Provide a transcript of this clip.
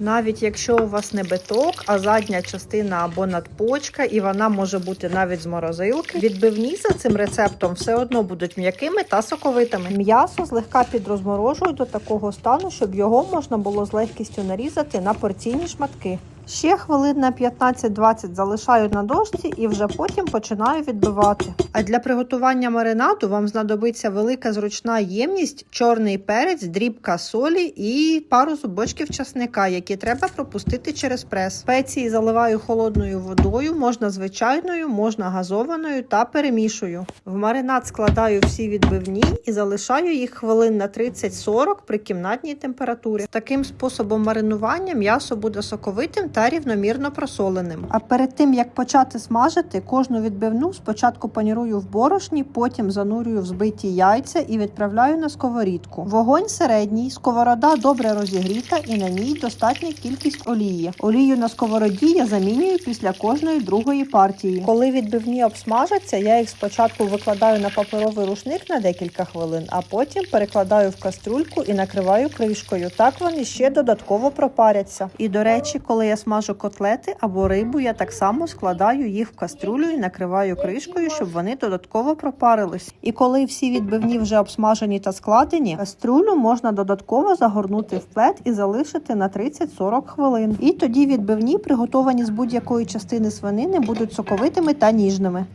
Навіть якщо у вас не биток, а задня частина або надпочка, і вона може бути навіть з морозилки. Відбивні за цим рецептом все одно будуть м'якими та соковитими. М'ясо злегка підрозморожую до такого стану, щоб його можна було з легкістю нарізати на порційні шматки. Ще хвилин на 15-20 залишаю на дошці і вже потім починаю відбивати. А для приготування маринаду вам знадобиться велика зручна ємність, чорний перець, дрібка солі і пару зубочків часника, які треба пропустити через прес. Спеції заливаю холодною водою, можна звичайною, можна газованою та перемішую. В маринад складаю всі відбивні і залишаю їх хвилин на 30-40 при кімнатній температурі. Таким способом маринування м'ясо буде соковитим та рівномірно просоленим. А перед тим як почати смажити, кожну відбивну спочатку панірую в борошні, потім занурюю в збиті яйця і відправляю на сковорідку. Вогонь середній, сковорода добре розігріта і на ній достатня кількість олії. Олію на сковороді я замінюю після кожної другої партії. Коли відбивні обсмажаться, я їх спочатку викладаю на паперовий рушник на декілька хвилин, а потім перекладаю в каструльку і накриваю кришкою. Так вони ще додатково пропаряться. І до речі, коли я смажу котлети або рибу, я так само складаю їх в каструлю і накриваю кришкою, щоб вони додатково пропарились. І коли всі відбивні вже обсмажені та складені, каструлю можна додатково загорнути в плед і залишити на 30-40 хвилин. І тоді відбивні, приготовані з будь-якої частини свинини, будуть соковитими та ніжними.